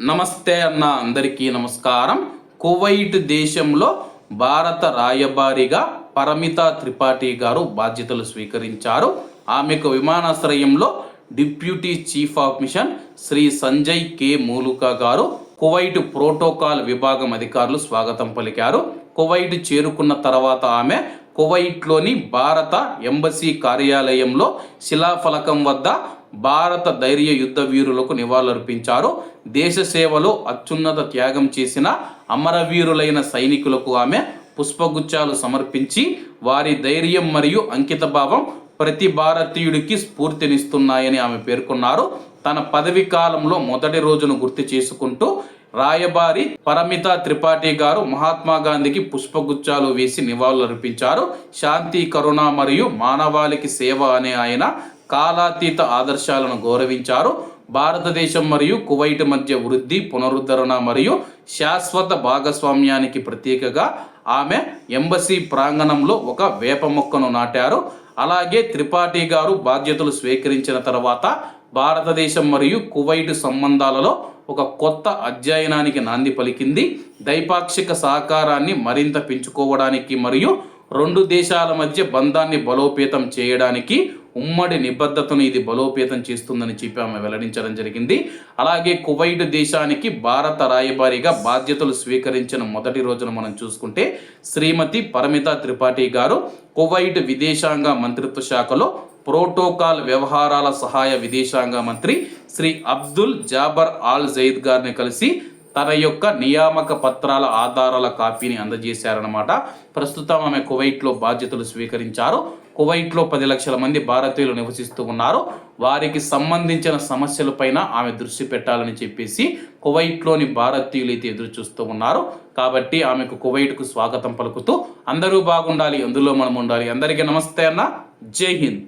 నమస్తే అన్న అందరికీ నమస్కారం. కువైట్ దేశంలో భారత రాయబారిగా పరమిత త్రిపాఠి గారు బాధ్యతలు స్వీకరించారు. ఆమెకు విమానాశ్రయంలో deputy chief of mission Shri Sanjay K. Muluka గారు కువైట్ ప్రోటోకాల్ విభాగం అధికారులు స్వాగతం పలికారు. కువైట్ చేరుకున్న తర్వాత ఆమె కువైట్లోని భారత ఎంబసీ కార్యాలయంలో శిలాఫలకం వద్ద భారత ధైర్య యుద్ధ వీరులకు నివాళులర్పించారు. దేశ సేవలో అత్యున్నత త్యాగం చేసిన అమరవీరులైన సైనికులకు ఆమె పుష్పగుచ్చాలు సమర్పించి వారి ధైర్యం మరియు అంకితభావం ప్రతి భారతీయుడికి స్ఫూర్తినిస్తున్నాయని ఆమె పేర్కొన్నారు. తన పదవి కాలంలో మొదటి రోజును గుర్తు చేసుకుంటూ రాయబారి పరమిత త్రిపాఠి గారు మహాత్మా గాంధీకి పుష్పగుచ్చాలు వేసి నివాళులర్పించారు. శాంతి కరుణ మరియు మానవాళికి సేవ అనే ఆయన కాలాతీత ఆదర్శాలను గౌరవించారు. భారతదేశం మరియు కువైట్ మధ్య వృద్ధి పునరుద్ధరణ మరియు శాశ్వత భాగస్వామ్యానికి ప్రతీకగా ఆమె ఎంబసీ ప్రాంగణంలో ఒక వేప మొక్కను నాటారు. అలాగే త్రిపాఠి గారు బాధ్యతలు స్వీకరించిన తర్వాత భారతదేశం మరియు కువైట్ సంబంధాలలో ఒక కొత్త అధ్యయనానికి నాంది పలికింది. ద్వైపాక్షిక సహకారాన్ని మరింత పెంచుకోవడానికి మరియు రెండు దేశాల మధ్య బంధాన్ని బలోపేతం చేయడానికి ఉమ్మడి నిబద్ధతను ఇది బలోపేతం చేస్తుందని చెప్పి ఆమె వెల్లడించడం జరిగింది. అలాగే కువైట్ దేశానికి భారత రాయబారిగా బాధ్యతలు స్వీకరించిన మొదటి రోజున మనం చూసుకుంటే శ్రీమతి పరమిత త్రిపాఠి గారు కువైట్ విదేశాంగ మంత్రిత్వ శాఖలో ప్రోటోకాల్ వ్యవహారాల సహాయ విదేశాంగ మంత్రి Shri Abdul Jaber Al Zayed గారిని కలిసి తన యొక్క నియామక పత్రాల ఆధారాల కాపీని అందజేశారనమాట ప్రస్తుతం ఆమె కువైట్లో బాధ్యతలు స్వీకరించారు. కువైట్లో పది లక్షల మంది భారతీయులు నివసిస్తూ ఉన్నారు. వారికి సంబంధించిన సమస్యలపైన ఆమె దృష్టి పెట్టాలని చెప్పేసి కువైట్లోని భారతీయులు అయితే ఎదురు చూస్తూ ఉన్నారు. కాబట్టి ఆమెకు కువైట్కు స్వాగతం పలుకుతూ అందరూ బాగుండాలి అందులో మనం ఉండాలి. అందరికీ నమస్తే అన్న. జై హింద్.